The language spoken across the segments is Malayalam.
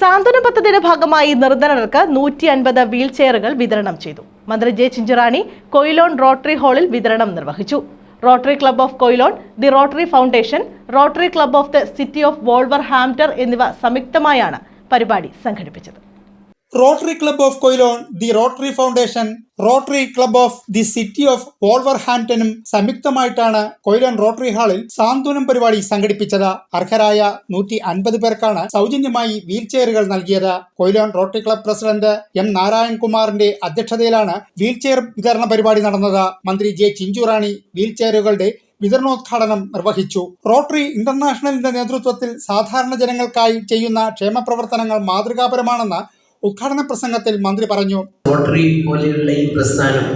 സാന്ത്വന പദ്ധതിയുടെ ഭാഗമായി നിർധനർക്ക് നൂറ്റി അൻപത് വീൽ ചെയറുകൾ വിതരണം ചെയ്തു. മന്ത്രി ജെ ചിഞ്ചുറാണി കൊയിലോൺ റോട്ടറി ഹാളിൽ വിതരണം നിർവഹിച്ചു. Rotary club of Quilon the Rotary Foundation Rotary club of the city of Wolverhampton എന്നിവ സംയുക്തമായാണ് പരിപാടി സംഘടിപ്പിച്ചത്. Rotary club of Quilon the Rotary Foundation Rotary club of the city of വോൾവർഹാംപ്റ്റനും സംയുക്തമായിട്ടാണ് കൊയിലോൺ റോട്ടറി ഹാളിൽ സാന്ത്വനം പരിപാടി സംഘടിപ്പിച്ചത്. അർഹരായ നൂറ്റി അൻപത് പേർക്കാണ് സൗജന്യമായി വീൽ ചെയറുകൾ നൽകിയത്. Quilon rotary club president M നാരായൺകുമാറിന്റെ അധ്യക്ഷതയിലാണ് വീൽ ചെയർ വിതരണ പരിപാടി നടന്നത്. മന്ത്രി ജെ ചിഞ്ചുറാണി വീൽ ചെയറുകളുടെ വിതരണോദ്ഘാടനം നിർവഹിച്ചു. റോട്ടറി ഇന്റർനാഷണലിന്റെ നേതൃത്വത്തിൽ സാധാരണ ജനങ്ങൾക്കായി ചെയ്യുന്ന ക്ഷേമ പ്രവർത്തനങ്ങൾ മാതൃകാപരമാണെന്ന് ഉദ്ഘാടന പ്രസംഗത്തിൽ മന്ത്രി പറഞ്ഞു ലോട്ടറി പോലെയുള്ള ഈ പ്രസ്ഥാനം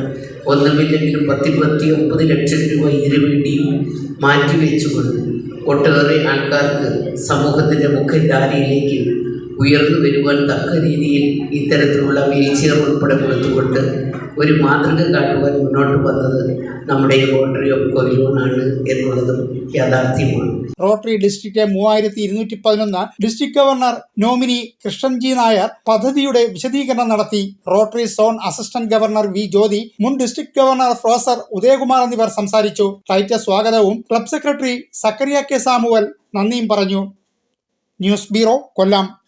ഒന്നുമില്ലെങ്കിലും പത്തിരുപത്തി ഒമ്പത് ലക്ഷം രൂപ ഇതിനു വേണ്ടിയും മാറ്റിവെച്ചുകൊണ്ട് ഒട്ടേറെ ആൾക്കാർക്ക് സമൂഹത്തിന്റെ മുഖ്യധാരയിലേക്ക് ഉയർന്നു വരുവാൻ തക്ക രീതിയിൽ ഇത്തരത്തിലുള്ള വീൽചെയർ ഉൾപ്പെടെ കൊടുത്തുകൊണ്ട് ഒരു മാതൃക കാട്ടുവാൻ മുന്നോട്ട് വന്നത് നമ്മുടെ റോട്ടറി ഓഫ് കൊയിലൂണാണ് എന്നുള്ളതും യാഥാർത്ഥ്യമാണ്. റോട്ടറി ഡിസ്ട്രിക്റ്റ് മൂവായിരത്തി ഇരുന്നൂറ്റി പതിനൊന്ന് district governor nominee Krishnan G Nair പദ്ധതിയുടെ വിശദീകരണം നടത്തി. Rotary zone assistant governor V Jyothi മുൻ ഡിസ്ട്രിക്ട് ഗവർണർ പ്രൊഫസർ ഉദയകുമാർ എന്നിവർ സംസാരിച്ചു. ടൈറ്റ സ്വാഗതവും club secretary Zachariah K Samuel നന്ദിയും പറഞ്ഞു. News bureau Kollam.